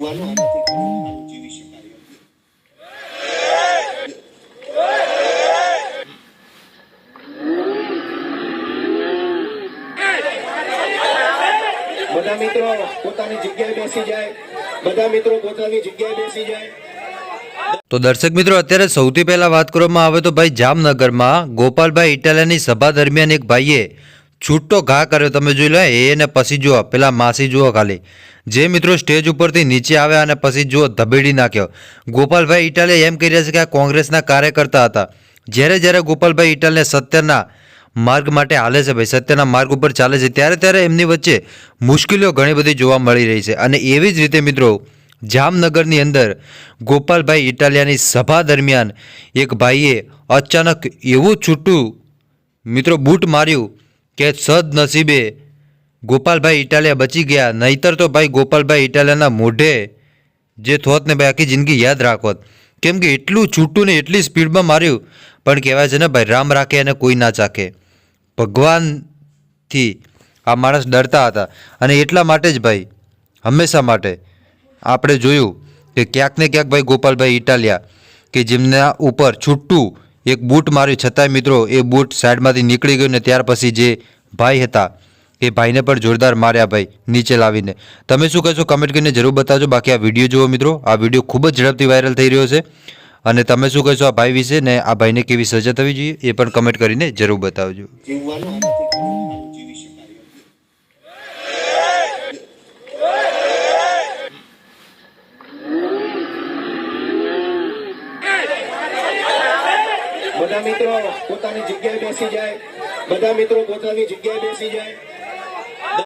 વાનું આનાથી ઘણું સારું જીવી શકાય બધા મિત્રો પોતાની જગ્યાએ બેસી જાય. બધા મિત્રો પોતાની જગ્યાએ બેસી જાય. તો દર્શક મિત્રો અત્યારે સૌથી પહેલા વાત કરવામાં આવે તો ભાઈ જામનગરમાં ગોપાલભાઈ ઇટાલિયાની સભા દરમિયાન એક ભાઈએ છૂટો ઘા કર્યો, તમે જોઈ લો એને પછી જુઓ, પેલા માસી જુઓ ખાલી. જે મિત્રો સ્ટેજ ઉપરથી નીચે આવ્યા અને પછી જુઓ, ધબેડી નાખ્યો. ગોપાલભાઈ ઇટાલિયા એમ કહી રહ્યા છે કે આ કોંગ્રેસના કાર્યકર્તા હતા. જ્યારે જ્યારે ગોપાલભાઈ ઇટાલને સત્યના માર્ગ માટે હાલે છે ભાઈ, સત્યના માર્ગ ઉપર ચાલે છે, ત્યારે ત્યારે એમની વચ્ચે મુશ્કેલીઓ ઘણી બધી જોવા મળી રહી છે. અને એવી જ રીતે મિત્રો, જામનગરની અંદર ગોપાલભાઈ ઇટાલિયાની સભા દરમિયાન એક ભાઈએ અચાનક એવું છૂટું મિત્રો બૂટ માર્યું કે સદનસીબે ગોપાલભાઈ ઇટાલિયા બચી ગયા. નહીતર તો ભાઈ ગોપાલભાઈ ઇટાલિયાના મોઢે જે થોત ને ભાઈ આખી જિંદગી યાદ રાખોત. કેમ કે એટલું છૂટું ને એટલી સ્પીડમાં માર્યું. પણ કહેવાય છે ને, ભાઈ રામ રાખે અને કોઈ ના ચાખે. ભગવાનથી આ માણસ ડરતા હતા. અને એટલા માટે જ ભાઈ, હંમેશા માટે આપણે જોયું કે ક્યાંક ને ક્યાંક ભાઈ ગોપાલભાઈ ઇટાલિયા કે જેમના ઉપર છૂટું એક બૂટ માર્યું છતાંય મિત્રો એ બૂટ સાઈડમાંથી નીકળી ગયું ને ત્યાર પછી જે ભાઈ હતા, એ ભાઈને પણ જોરદાર માર્યા ભાઈ, નીચે લાવીને. તમે શું કહેશો? કમેન્ટ કરીને જરૂર બતાવજો. બાકી આ વીડિયો જુઓ મિત્રો, આ વીડિયો ખૂબ જ ઝડપથી વાયરલ થઈ રહ્યો છે. અને તમે શું કહેશો? આ ભાઈ વિશે ને આ ભાઈને કેવી સજા થવી જોઈએ એ પણ કમેન્ટ કરીને જરૂર બતાવજો જીવવાનું આનાથી ઘણું સારું જીવી શકાય એમ છે. બધા મિત્રો પોતાની જગ્યાએ બેસી જાય બધા મિત્રો પોતાની જગ્યાએ બેસી જાય.